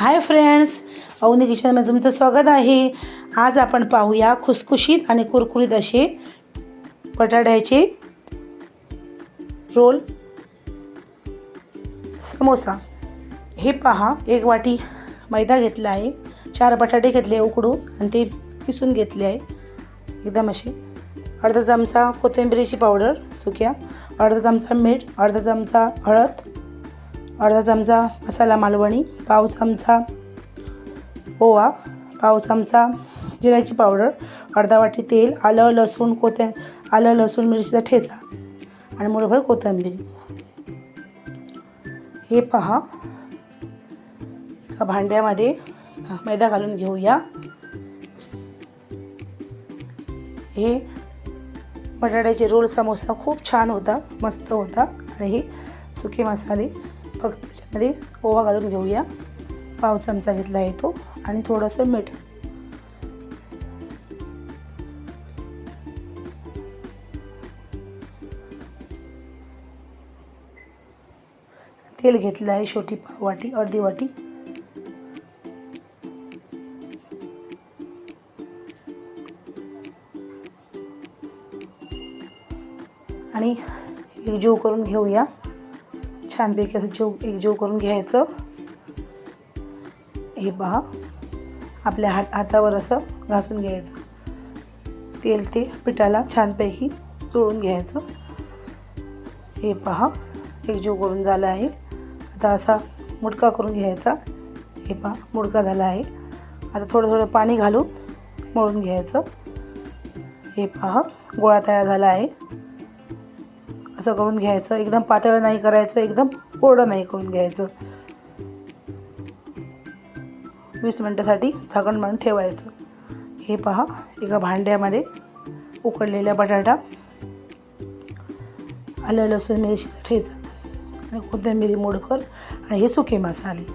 Hi friends Avni किचनमध्ये तुमचं स्वागत आहे. आज आपण पाहूया खुसखुशीत आणि कुरकुरीत असे बटाट्याचे रोल. समोसा. हे पहा एक वाटी मैदा घेतला आहे. चार बटाटे घेतले उकडून आणि ते पिसून घेतले आहे. एकदम असे अर्धा चमचा कोथिंबिरीची पावडर सुक्या अर्धा चमचा मीठ अर्धा चमचा हळद अर्धा चमचा मसाला मालवणी पाव चमचा ओवा पाव चमचा जिऱ्याची पावडर अर्धा वाटी तेल आलं लसूण कोथे आलं लसूण मिरचीचा ठेचा आणि मुठभर कोथिंबीर. हे पहा. एका भांड्यामध्ये मैदा घालून घेऊया. हे बटाट्याचे रोल समोसा खूप छान होता मस्त होता. आणि हे सुके मसाले फक्त त्याच्यामध्ये ओवा घालून घेऊया. पाव चमचा घेतला आहे तो. आणि थोडंसं मीठ. तेल घेतलं आहे छोटी पाव वाटी अर्धी वाटी. आणि एकजीव करून घेऊया. छानपैकी असं जीव एकजीव करून घ्यायचं. हे पहा. आपल्या हात हातावर असं घासून घ्यायचं. तेल ते पिठाला छानपैकी चोळून घ्यायचं. हे पहा. एकजीव करून झालं आहे. आता असा मुडका करून घ्यायचा. हे पहा. मुडका झाला आहे. आता थोडं थोडं पाणी घालून मळून घ्यायचं. हे पहा. गोळा तयार झाला आहे. असं करून घ्यायचं. एकदम पातळ नाही करायचं एकदम कोरडं नाही करून घ्यायचं. वीस मिनटासाठी झाकण म्हणून ठेवायचं. हे पहा एका भांड्यामध्ये उकडलेला बटाटा आलं लसूण मिरचीचा ठेचा आणि कोथिंबिरी मोडभर आणि हे सुके मसाले.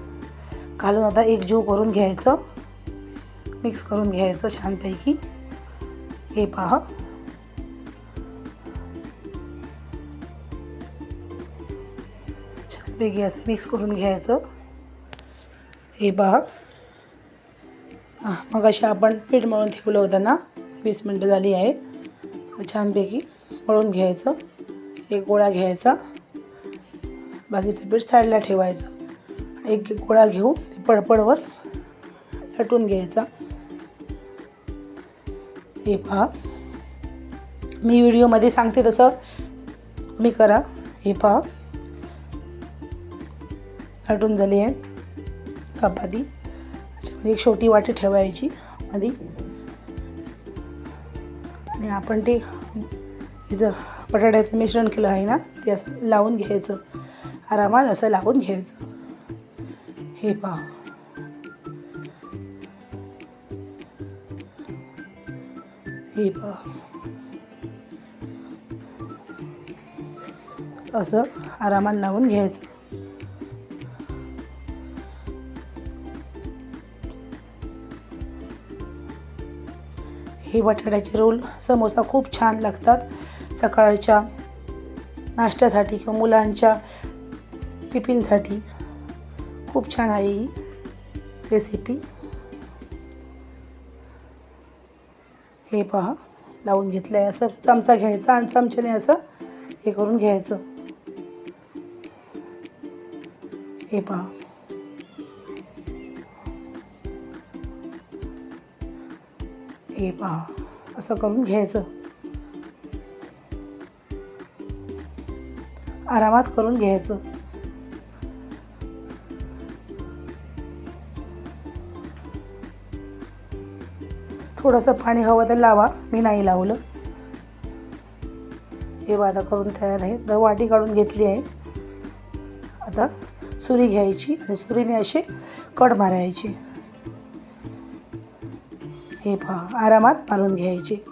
घालून आता एक जीव करून घ्यायचं. मिक्स करून घ्यायचं छानपैकी. हे पहा. छानपैकी असं मिक्स करून घ्यायचं. हे पहा मग अशी आपण पीठ मळून ठेवलं होतं ना वीस मिनटं झाली आहे. छानपैकी मळून घ्यायचं. एक गोळा घ्यायचा. बाकीचं पीठ साईडला ठेवायचं. एक एक गोळा घेऊन ते पडपडवर लटून घ्यायचा. हे पहा. मी व्हिडिओमध्ये सांगते तसं. तुम्ही करा. हे पहा. लाटून झाली आहे. चपाती त्याच्यामध्ये एक छोटी वाटी ठेवायची आधी. आणि आपण ते हिचं बटाट्याचं मिश्रण केलं आहे ना ते असं लावून घ्यायचं. आरामात असं लावून घ्यायचं. हे पहा. हे पहा. असं आरामात लावून घ्यायचं. हे बटाट्याचे रोल समोसा खूप छान लागतात. सकाळच्या नाश्त्यासाठी किंवा मुलांच्या टिफिनसाठी. खूप छान आहे ही रेसिपी हे पहा लावून घेतलं आहे असं चमचा घ्यायचा आणि चमच्याने असं हे करून घ्यायचं. हे पहा. हे पहा असं करून घ्यायचं. आरामात करून घ्यायचं. थोडंसं पाणी हवं तर लावा मी नाही लावलं. हे वादा करून तयार आहे. तर वाटी काढून घेतली आहे. आता सुरी घ्यायची आणि सुरीने असे कड मारायची. हे पहा आरामात मारून घ्यायचे.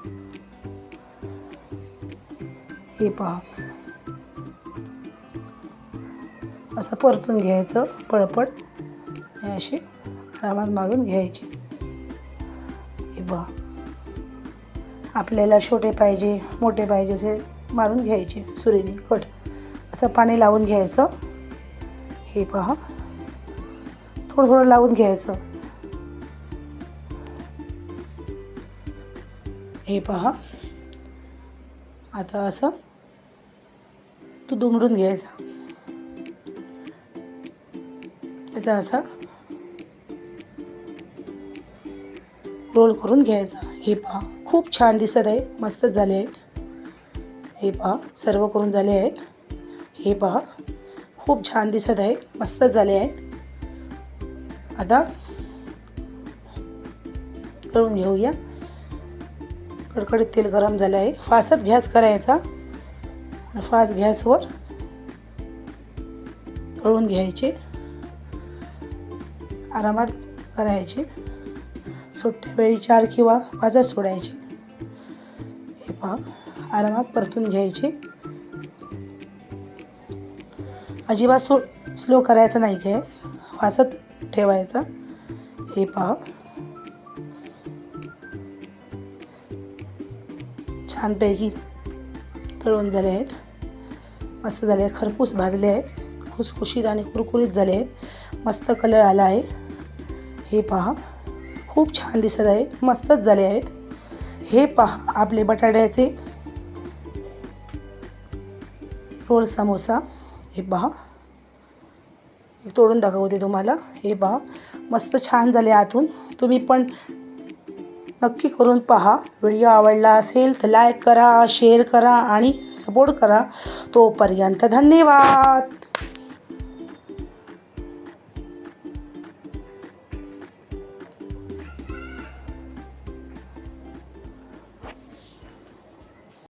हे पहा. असं परतून घ्यायचं पळपट. हे असे आरामात मारून घ्यायचे. हे पहा. आपल्याला छोटे पाहिजे मोठे पाहिजे असे मारून घ्यायचे सुरीने कट. असं पाणी लावून घ्यायचं. हे पहा. थोडं थोडं लावून घ्यायचं. हे पहा. आता असं तो दुमडून घ्यायचा. त्याचा असा रोल करून घ्यायचा. हे पहा खूप छान दिसत आहे. मस्तच झाले आहेत हे पहा सर्व करून झाले आहेत हे पहा खूप छान दिसत आहे. मस्तच झाले आहेत आता तळून घेऊया. कडकडीत तेल गरम झालं आहे. फासच गॅस करायचा. फास्ट गॅसवर तळून घ्यायचे. आरामात करायचे. सुट्ट्या वेळी चार किंवा पाचच सोडायचे. हे पहा आरामात परतून घ्यायचे. अजिबात सो स्लो करायचा नाही गॅस. फासत ठेवायचा. हे पहा. छानपैकी तळून झाले आहेत. मस्त झाले आहे खरपूस भाजले आहेत. खुसखुशीत आणि कुरकुरीत झाले आहेत. मस्त कलर आला आहे. हे पहा. खूप छान दिसत आहे. मस्तच झाले आहेत. हे पहा आपले बटाट्याचे रोल समोसा. हे पहा. एक तोडून दाखवते तुम्हाला. हे पहा. मस्त छान झाले आतून. तुम्ही पण नक्की करून पहा. व्हिडिओ आवडला असेल तर लाईक करा शेअर करा आणि सपोर्ट करा. तोपर्यंत धन्यवाद.